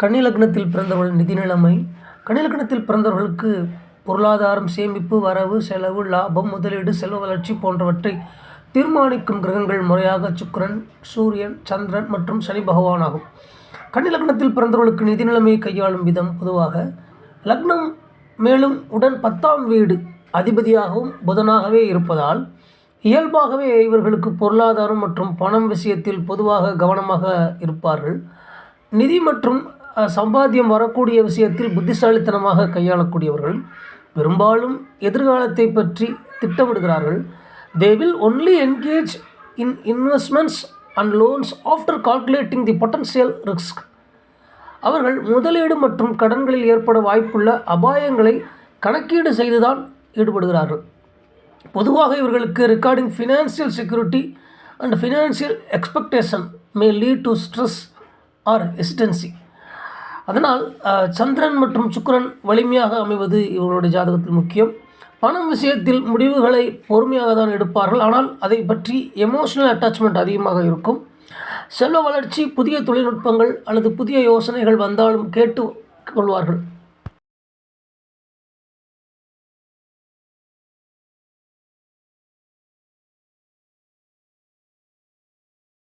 கன்னி லக்னத்தில் பிறந்தவர்கள் நிதி நிலைமை கன்னி லக்னத்தில் பிறந்தவர்களுக்கு பொருளாதாரம் சேமிப்பு வரவு செலவு லாபம் முதலீடு செல்வ வளர்ச்சி போன்றவற்றை தீர்மானிக்கும் கிரகங்கள் முறையாக சுக்கிரன் சூரியன் சந்திரன் மற்றும் சனி பகவான் ஆகும். கன்னி லக்னத்தில் பிறந்தவர்களுக்கு நிதி நிலைமையை கையாளும் விதம் பொதுவாக லக்னம் மேலும் உடன் பத்தாம் வீடு அதிபதியாகவும் புதனாகவே இருப்பதால் இயல்பாகவே இவர்களுக்கு பொருளாதாரம் மற்றும் பணம் விஷயத்தில் பொதுவாக கவனமாக இருப்பார்கள். நிதி மற்றும் சம்பாத்தியம் வரக்கூடிய விஷயத்தில் புத்திசாலித்தனமாக கையாளக்கூடியவர்கள் பெரும்பாலும் எதிர்காலத்தை பற்றி திட்டமிடுகிறார்கள். They will only engage in investments and loans after calculating the potential risk அவர்கள் முதலீடு மற்றும் கடன்களில் ஏற்பட வாய்ப்புள்ள அபாயங்களை கணக்கீடு செய்துதான் ஈடுபடுகிறார்கள். பொதுவாக இவர்களுக்கு regarding financial security and financial expectation may lead to stress or hesitancy அதனால் சந்திரன் மற்றும் சுக்கிரன் வலிமையாக அமைவது இவர்களுடைய ஜாதகத்தில் முக்கியம். பணம் விஷயத்தில் முடிவுகளை பொறுமையாக தான் எடுப்பார்கள். ஆனால் அதை பற்றி எமோஷனல் அட்டாச்மெண்ட் அதிகமாக இருக்கும். செல்வ வளர்ச்சி புதிய தொழில்நுட்பங்கள் அல்லது புதிய யோசனைகள் வந்தாலும் கேட்டு கொள்வார்கள்.